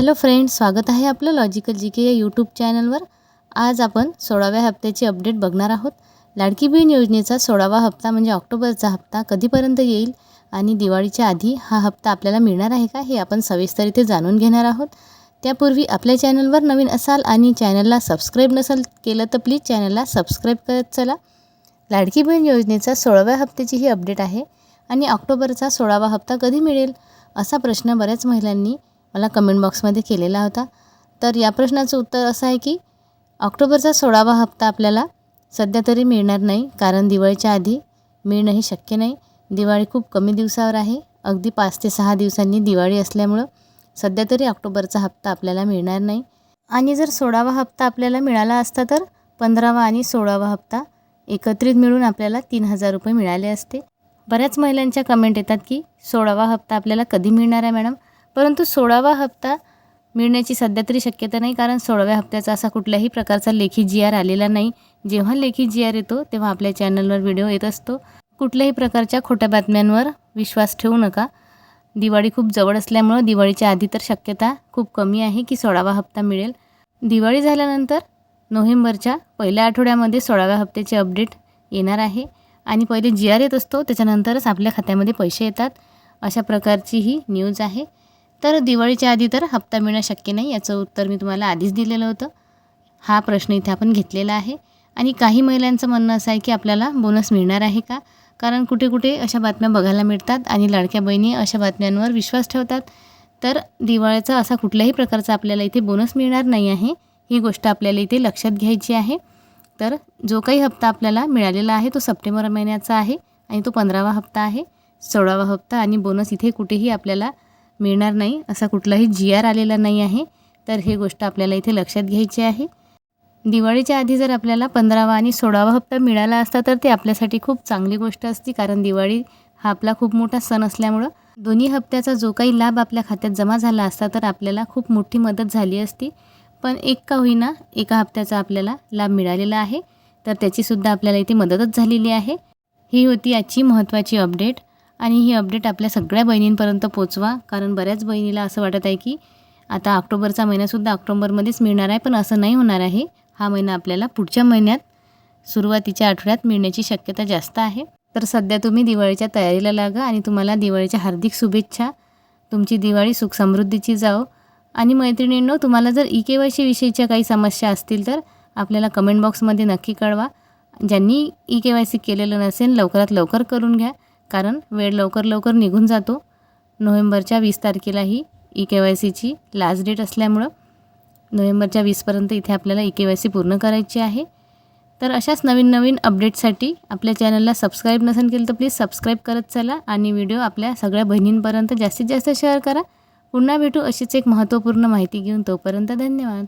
Hello friends स्वागत आहे आपलं लॉजिकल जी के या यूट्यूब चॅनलवर. आज आपण सोळाव्या हप्त्याची अपडेट बघणार आहोत. लाडकी बहीण योजनेचा सोळावा हप्ता म्हणजे ऑक्टोबरचा हप्ता कधीपर्यंत येईल आणि दिवाळीच्या आधी हा हप्ता आपल्याला मिळणार आहे का हे आपण सविस्तर इथे जाणून घेणार आहोत. त्यापूर्वी आपल्या चॅनलवर नवीन असाल आणि चॅनलला सबस्क्राईब नसेल केलं तर प्लीज चॅनलला सबस्क्राईब करत चला. लाडकी बहीण योजनेचा सोळाव्या हप्त्याची ही अपडेट आहे आणि ऑक्टोबरचा सोळावा हप्ता कधी मिळेल असा प्रश्न बऱ्याच महिलांनी मला कमेंट बॉक्समध्ये केलेला होता. तर या प्रश्नाचं उत्तर असं आहे की ऑक्टोबरचा सोळावा हप्ता आपल्याला सध्या तरी मिळणार नाही कारण दिवाळीच्या आधी मिळणंही शक्य नाही. दिवाळी खूप कमी दिवसावर आहे. अगदी पाच ते सहा दिवसांनी दिवाळी असल्यामुळं सध्या तरी ऑक्टोबरचा हप्ता आपल्याला मिळणार नाही. आणि जर सोळावा हप्ता आपल्याला मिळाला असता तर पंधरावा आणि सोळावा हप्ता एकत्रित मिळून आपल्याला तीन हजार रुपये मिळाले असते. बऱ्याच महिलांच्या कमेंट येतात की सोळावा हप्ता आपल्याला कधी मिळणार आहे मॅडम? परंतु सोळावा हप्ता मिळण्याची सध्या तरी शक्यता नाही कारण सोळाव्या हप्त्याचा असा कुठल्याही प्रकारचा लेखी जी आर आलेला नाही. जेव्हा लेखी जी आर येतो तेव्हा आपल्या चॅनलवर व्हिडिओ येत असतो. कुठल्याही प्रकारच्या खोट्या बातम्यांवर विश्वास ठेवू नका. दिवाळी खूप जवळ असल्यामुळं दिवाळीच्या आधी तर शक्यता खूप कमी आहे की सोळावा हप्ता मिळेल. दिवाळी झाल्यानंतर नोव्हेंबरच्या पहिल्या आठवड्यामध्ये सोळाव्या हप्त्याचे अपडेट येणार आहे आणि पहिले जी आर येत असतो त्याच्यानंतरच आपल्या खात्यामध्ये पैसे येतात. अशा प्रकारची ही न्यूज आहे. तर दिवाळीच्या आधी तर हप्ता मिळणं शक्य नाही याचं उत्तर मी तुम्हाला आधीच दिलेलं होतं. हा प्रश्न इथे आपण घेतलेला आहे. आणि काही महिलांचं म्हणणं असं आहे की आपल्याला बोनस मिळणार आहे का? कारण कुठे कुठे अशा बातम्या बघायला मिळतात आणि लाडक्या बहिणी अशा बातम्यांवर विश्वास ठेवतात. तर दिवाळीचा असा कुठल्याही प्रकारचा आपल्याला इथे बोनस मिळणार नाही आहे. ही गोष्ट आपल्याला इथे लक्षात घ्यायची आहे. तर जो काही हप्ता आपल्याला मिळालेला आहे तो सप्टेंबर महिन्याचा आहे आणि तो पंधरावा हप्ता आहे सोळावा हप्ता आणि बोनस इथे कुठेही आपल्याला मिळणार नाही असा कुठलाही जी आर आलेला नाही आहे. तर हे गोष्ट आपल्याला इथे लक्षात घ्यायची आहे. दिवाळीच्या आधी जर आपल्याला पंधरावा आणि सोळावा हप्ता मिळाला असता तर ते आपल्यासाठी खूप चांगली गोष्ट असती कारण दिवाळी हा आपला खूप मोठा सण असल्यामुळं. दोन्ही हप्त्याचा जो काही लाभ आपल्या खात्यात जमा झाला असता तर आपल्याला खूप मोठी मदत झाली असती. पण एक का होईना एका हप्त्याचा आपल्याला लाभ मिळालेला आहे. तर त्याचीसुद्धा आपल्याला इथे मदतच झालेली आहे. ही होती आजची महत्त्वाची अपडेट. आणि ही अपडेट आपल्या सगळ्या बहिणींपर्यंत पोचवा. कारण बऱ्याच बहिणीला असं वाटत आहे की आता ऑक्टोबरचा महिनासुद्धा ऑक्टोबरमध्येच मिळणार आहे पण असं नाही होणार आहे. हा महिना आपल्याला पुढच्या महिन्यात सुरुवातीच्या आठवड्यात मिळण्याची शक्यता जास्त आहे. तर सध्या तुम्ही दिवाळीच्या तयारीला लागा आणि तुम्हाला दिवाळीच्या हार्दिक शुभेच्छा. तुमची दिवाळी सुख समृद्धीची जाओ आणि मैत्रिणींनो तुम्हाला जर ई के वाय सी विषयीच्या काही समस्या असतील तर आपल्याला कमेंट बॉक्समध्ये नक्की कळवा. ज्यांनी ई के वाय सी केलेलं नसेल लवकरात लवकर करून घ्या. कारण वेळ लवकर लवकर निघून जातो. नोव्हेंबरच्या वीस तारखेला ही ई के वाय सीची लास्ट डेट असल्यामुळं नोव्हेंबरच्या वीसपर्यंत इथे आपल्याला ई के वाय सी पूर्ण करायची आहे. तर अशाच नवीन नवीन अपडेटसाठी आपल्या चॅनलला सबस्क्राईब नसेल केलं तर प्लीज सबस्क्राईब करत चला आणि व्हिडिओ आपल्या सगळ्या बहिणींपर्यंत जास्तीत जास्त शेअर करा. पुन्हा भेटू अशीच एक महत्त्वपूर्ण माहिती घेऊन तोपर्यंत धन्यवाद.